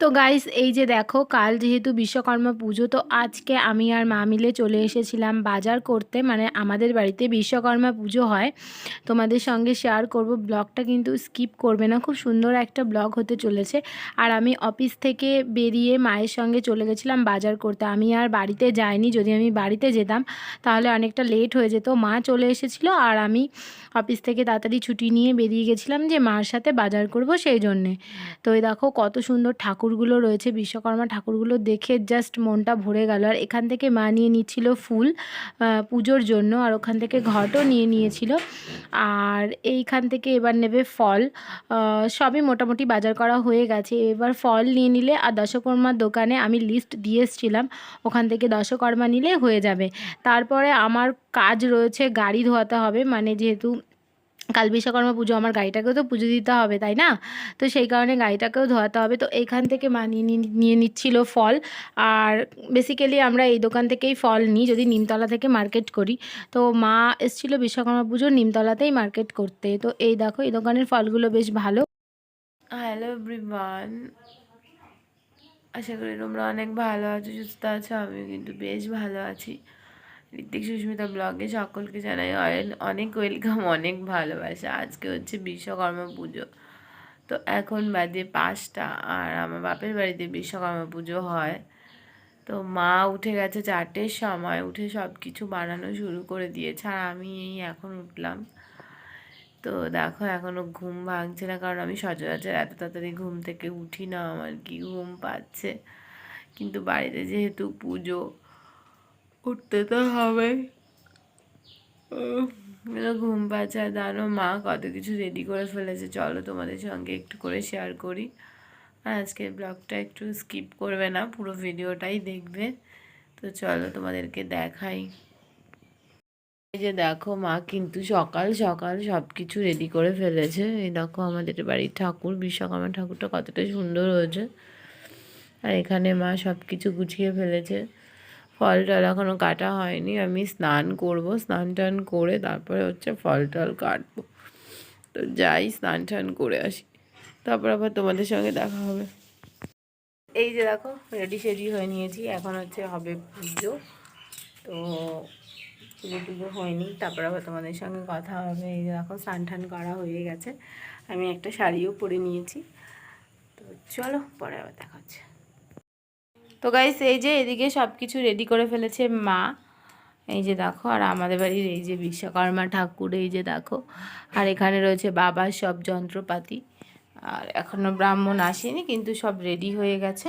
তো গাইস এই যে দেখো, কাল যেহেতু বিশ্বকর্মা পুজো, তো আজকে আমি আর মা মিলে চলে এসেছিলাম বাজার করতে। মানে আমাদের বাড়িতে বিশ্বকর্মা পুজো হয়। তোমাদের সঙ্গে শেয়ার করব। ব্লগটা কিন্তু স্কিপ করবে না। খুব সুন্দর একটা ব্লগ হতে চলেছে। আর আমি অফিস থেকে বেরিয়ে মায়ের সঙ্গে চলে গেছিলাম বাজার করতে। আমি আর বাড়িতে যাইনি। যদি আমি বাড়িতে যেতাম, তাহলে অনেকটা লেট হয়ে যেত। মা চলে এসেছিল আর আমি অফিস থেকে তাড়াতাড়ি ছুটি নিয়ে বেরিয়ে গেছিলাম যে মার সাথে বাজার করব সেই জন্যে। তো এই দেখো, কত সুন্দর ঠাকুরগুলো রয়েছে, বিশ্বকর্মা ঠাকুরগুলো দেখে জাস্ট মনটা ভরে গেল। আর এখান থেকে মা নিয়ে নিচ্ছিল ফুল পুজোর জন্য, আর ওখান থেকে ঘটও নিয়ে নিয়েছিল। আর এইখান থেকে এবার নেবে ফল। সবই মোটামুটি বাজার করা হয়ে গেছে। এবার ফল নিয়ে নিলে আর দশকর্মার দোকানে আমি লিস্ট দিয়ে এসেছিলাম। ওখান থেকে দশকর্মা নিলে হয়ে যাবে। তারপরে আমার কাজ রয়েছে গাড়ি ধোয়াতে হবে। মানে যেহেতু কাল বিশ্বকর্মা পুজো, আমার গাড়িটাকেও তো পুজো দিতে হবে, তাই না? তো সেই কারণে গাড়িটাকেও ধোয়াতে হবে। তো এইখান থেকে মা নিয়ে নিচ্ছিল ফল। আর বেসিক্যালি আমরা এই দোকান থেকেই ফল নিই, যদি নিমতলা থেকে মার্কেট করি। তো মা এসেছিল বিশ্বকর্মা পুজোর নিমতলাতেই মার্কেট করতে। তো এই দেখো, এই দোকানের ফলগুলো বেশ ভালো। হ্যালো এভরিওয়ান আশা করি তোমরা অনেক ভালো আছো, সুস্থ আছো, আমিও কিন্তু বেশ ভালো আছি। ঋত্বিক সুস্মিতা ব্লগে সকলকে জানাই অনেক- অনেক ওয়েলকাম, অনেক ভালোবাসা। আজকে হচ্ছে বিশ্বকর্মা পুজো। তো এখন বাজে পাঁচটা আর আমার বাপের বাড়িতে বিশ্বকর্মা পুজো হয়। তো মা উঠে গেছে চারটের সময়, উঠে সব কিছু বানানো শুরু করে দিয়েছে আর আমি এই এখন উঠলাম। তো দেখো এখনও ঘুম ভাঙছে না, কারণ আমি সচরাচর এত তাড়াতাড়ি ঘুম থেকে উঠি না, আমার কি ঘুম পাচ্ছে। কিন্তু বাড়িতে যেহেতু পুজো উঠতে তো হবে। ঘুম পাচ্ছে জানো মা কত কিছু রেডি করে ফেলেছে। চলো তোমাদের সঙ্গে একটু করে শেয়ার করি। আজকের ব্লগটা একটু স্কিপ করবে না, পুরো ভিডিওটাই দেখবে। তো চলো তোমাদেরকে দেখাই। এই যে দেখো, মা কিন্তু সকাল সকাল সব কিছু রেডি করে ফেলেছে। এই দেখো আমাদের বাড়ির ঠাকুর, বিশ্বকর্মা ঠাকুরটা কতটা সুন্দর হয়েছে। আর এখানে মা সব কিছু গুছিয়ে ফেলেছে। ফল টল এখনও কাটা হয়নি, আমি স্নান করব, স্নান টান করে তারপরে হচ্ছে ফল টল কাটবো। তো যাই, স্নান টান করে আসি। তারপর আবার তোমাদের সঙ্গে দেখা হবে। এই যে দেখো, রেডি সেডি হয়ে নিয়েছি, এখন হচ্ছে হবে পুজো। তো পুজো টুজো হয়নি, তারপর আবার তোমাদের সঙ্গে কথা হবে। এই যে দেখো, স্নান টান করা হয়ে গেছে। আমি একটা শাড়িও পরে নিয়েছি। তো চলো, পরে আবার দেখা হচ্ছে। তো গাইস এই যে এদিকে সব কিছু রেডি করে ফেলেছে মা। এই যে দেখো, আর আমাদের বাড়ির এই যে বিশ্বকর্মা ঠাকুর, এই যে দেখো। আর এখানে রয়েছে বাবার সব যন্ত্রপাতি। আর এখনও ব্রাহ্মণ আসেনি, কিন্তু সব রেডি হয়ে গেছে।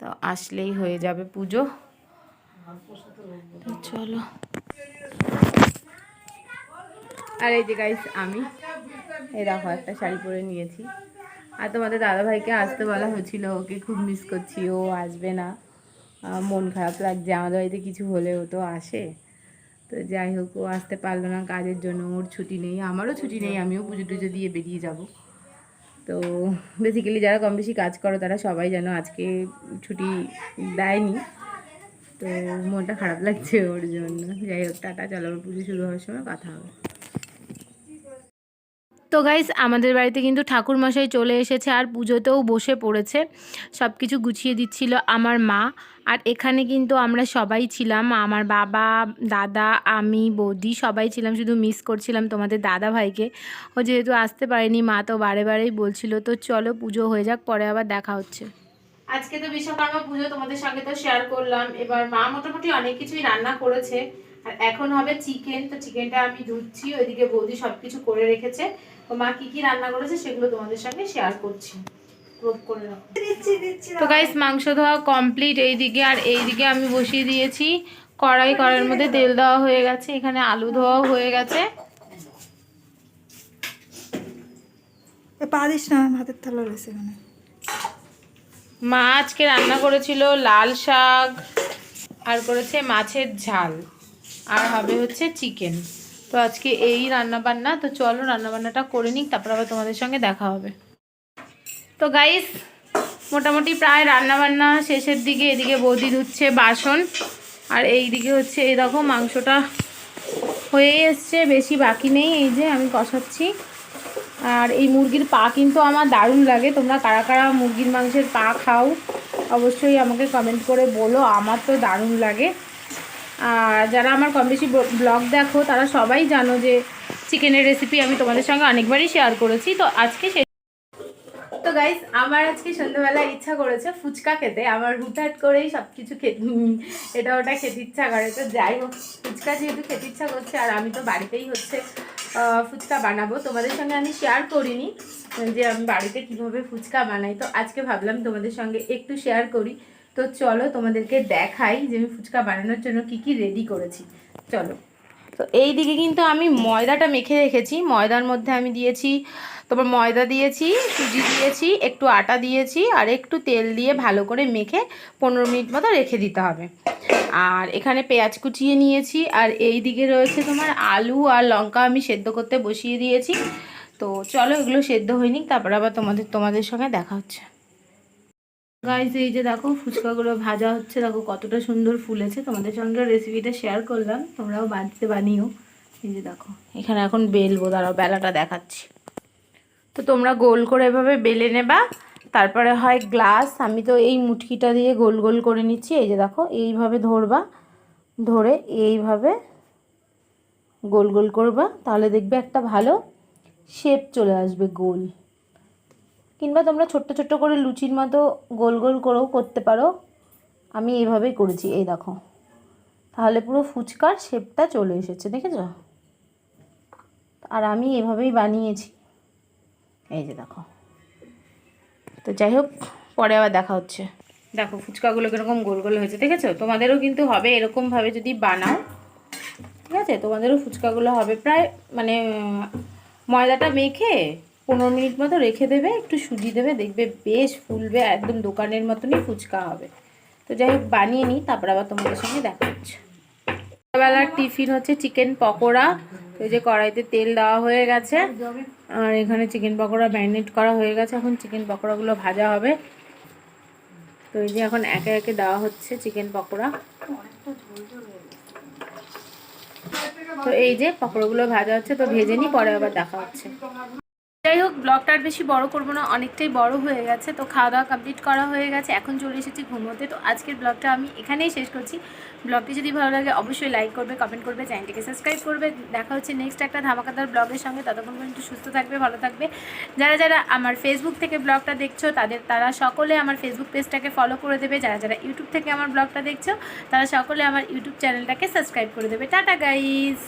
তো আসলেই হয়ে যাবে পুজো। চলো। আর এই যে গাইস আমি এই দেখো একটা শাড়ি পরে নিয়েছি। আর তোমাদের দাদাভাইকে আসতে বলা হয়েছিল, ওকে খুব মিস করছি, ও আসবে না। মন খারাপ লাগছে, আমাদের বাড়িতে কিছু হলে ও তো আসে। তো যাই হোক, ও আসতে পারল না কাজের জন্য, ওর ছুটি নেই, আমারও ছুটি নেই, আমিও পুজো টুজো দিয়ে বেরিয়ে যাব। তো বেসিক্যালি যারা কম বেশি কাজ করো, তারা সবাই যেন আজকে ছুটি দেয়নি। তো মনটা খারাপ লাগছে ওর জন্য। যাই হোক, টাটা, চলো পুজো শুরু হওয়ার সময় কথা হবে। তো গাইস আমাদের বাড়িতে কিন্তু ঠাকুর মশাই চলে এসেছে আর পুজোতেও বসে পড়েছে। সব কিছু গুছিয়ে দিচ্ছিল আমার মা। আর এখানে কিন্তু আমরা সবাই ছিলাম। আমার বাবা, দাদা, আমি, বৌদি সবাই ছিলাম। শুধু মিস করছিলাম তোমাদের দাদা ভাইকে। ও যেহেতু আসতে পারেনি, মা তো বারে বারেই বলছিল, তো চলো পুজো হয়ে যাক, পরে আবার দেখা হচ্ছে। আজকে তো বিশ্বকর্মা পুজো তোমাদের সঙ্গে তো শেয়ার করলাম। এবার মা মোটামুটি অনেক কিছুই রান্না করেছে। আর এখন হবে চিকেন তো চিকেনটা আমি ধুচ্ছি ওইদিকে বৌদি সব কিছু করে রেখেছে। তো মা কি কি রান্না করেছে সেগুলো তোমাদের সঙ্গে শেয়ার করছি। প্রুভ করে রাখো। তো গাইস মাংস ধোয়া কমপ্লিট এইদিকে আর এইদিকে আমি বসিয়ে দিয়েছি। কড়াই কড়াইয়ের মধ্যে তেল দেওয়া হয়ে গেছে এখানে আলু ধোয়াও হয়ে গেছে। এ না হাতের থালা রয়েছে এখানে। মা আজকে রান্না করেছিল লাল শাক আর করেছে মাছের ঝাল। আর হবে হচ্ছে চিকেন তো আজকে এই রান্না বান্না তো চলো রান্না বান্নাটা করে নিক, তারপর আবার তোমাদের সঙ্গে দেখা হবে। তো গাইস মোটামুটি প্রায় রান্না বান্না শেষের দিকে, এদিকে বৌদি ধুচ্ছে বাসন, আর এই দিকে হচ্ছে, এই দেখো মাংসটা হয়ে এসছে, বেশি বাকি নেই, এই যে আমি কষাচ্ছি। আর এই মুরগির পা কিন্তু আমার দারুণ লাগে, তোমরা কারা কারা মুরগির মাংসের পা খাও, অবশ্যই আমাকে কমেন্ট করে বলো, আমার তো দারুণ লাগে। আর যারা আমার কম বেশি ব্লগ দেখো, তারা সবাই জানো যে চিকেনের রেসিপি আমি তোমাদের সঙ্গে অনেকবারই শেয়ার করেছি। তো আজকে সে তো গাইস আমার আজকে সন্ধ্যাবেলা ইচ্ছা করেছে ফুচকা খেতে। আমার হুটহাট করেই সব কিছু এটা ওটা খেতে ইচ্ছা করে। তো যাই হোক, ফুচকা যেহেতু খেতে ইচ্ছা করছে, আর আমি তো বাড়িতেই হচ্ছে ফুচকা বানাবো। তোমাদের সঙ্গে আমি শেয়ার করিনি যে আমি বাড়িতে কীভাবে ফুচকা বানাই। তো আজকে ভাবলাম তোমাদের সঙ্গে একটু শেয়ার করি। তো চলো তোমাদেরকে দেখাই যে আমি ফুচকা বানানোর জন্য কি কি রেডি করেছি। চলো। তো এই দিকে কিন্তু আমি ময়দাটা মেখে রেখেছি। ময়দার মধ্যে আমি দিয়েছি, তোমার ময়দা দিয়েছি, সুজি দিয়েছি, একটু আটা দিয়েছি আর একটু তেল দিয়ে ভালো করে মেখে পনেরো মিনিট মতো রেখে দিতে হবে। আর এখানে পেঁয়াজ কুচিয়ে নিয়েছি আর এই দিকে রয়েছে তোমার আলু আর লঙ্কা আমি সেদ্ধ করতে বসিয়ে দিয়েছি। তো চলো এগুলো সেদ্ধ হয়নি, তারপর আবার তোমাদের তোমাদের সঙ্গে দেখা হচ্ছে। গাইজ এই যে দেখো, ফুচকাগুলো ভাজা হচ্ছে। দেখো কতটা সুন্দর ফুলেছে। তোমাদের সঙ্গে রেসিপিটা শেয়ার করলাম। তোমরাও বাড়িতে বানিও। এই যে দেখো, এখানে এখন বেলবো। দাঁড়াও, বেলাটা দেখাচ্ছি। তো তোমরা গোল করে এভাবে বেলে নেবা। তারপরে হয় গ্লাস আমি তো এই মুটকিটা দিয়ে গোল গোল করে নিচ্ছি। এই যে দেখো, এইভাবে ধরবা। ধরে এইভাবে গোল গোল করবা। তাহলে দেখবে একটা ভালো শেপ চলে আসবে গোল। কিংবা তোমরা ছোট্ট ছোট্ট করে লুচির মতো গোল গোল করেও করতে পারো। আমি এইভাবেই করেছি, এই দেখো। তাহলে পুরো ফুচকার শেপটা চলে এসেছে, দেখেছ? আর আমি এভাবেই বানিয়েছি। এই যে দেখো। তো যাই হোক, পরে আবার দেখা হচ্ছে। দেখো, ফুচকাগুলো কীরকম গোল গোল হয়েছে, দেখেছ? তোমাদেরও কিন্তু হবে এরকমভাবে যদি বানাও। ঠিক আছে? তোমাদেরও ফুচকাগুলো হবে প্রায় মানে ময়দাটা মেখে পনেরো মিনিট মতো রেখে দেবে, একটু সুজি দেবে, দেখবে বেশ ফুলবে, একদম দোকানের মতনই ফুচকা হবে। তো যাই হোক, বানিয়ে নিই, তারপর আবার তোমাদের সঙ্গে দেখা হচ্ছে। সকালবেলার টিফিন হচ্ছে চিকেন পকোড়া, তো যে কড়াইতে তেল দেওয়া হয়ে গেছে, আর এখানে চিকেন পকোড়া ম্যারিনেট করা হয়ে গেছে, এখন চিকেন পকোড়াগুলো ভাজা হবে। তো এই যে এখন একে একে দেওয়া হচ্ছে চিকেন পকোড়া। তো এই যে পকোড়াগুলো ভাজা হচ্ছে, তো ভেজে নিই, পরে আবার দেখা হচ্ছে। যাই হোক ব্লগটা আর বেশি বড় করব না, অনেকটাই বড় হয়ে গেছে। তো খাওয়া দাওয়া কমপ্লিট করা হয়ে গেছে, এখন চলে এসেছি ঘুমোতে। তো আজকের ব্লগটা আমি এখানেই শেষ করছি। ব্লগটি যদি ভালো লাগে, অবশ্যই লাইক করবে কমেন্ট করবে চ্যানেলটিকে সাবস্ক্রাইব করবে। দেখা হচ্ছে নেক্সট একটা ধামাকাদার ব্লগের সঙ্গে। ততক্ষণ পর্যন্ত সুস্থ থাকবে, ভালো থাকবে। যারা যারা আমার ফেসবুক থেকে ব্লগটা দেখছ, তাদের, তারা সকলে আমার ফেসবুক পেজটাকে ফলো করে দেবে। যারা যারা ইউটিউব থেকে আমার ব্লগটা দেখছ, তারা সকলে আমার ইউটিউব চ্যানেলটাকে সাবস্ক্রাইব করে দেবে। Tata guys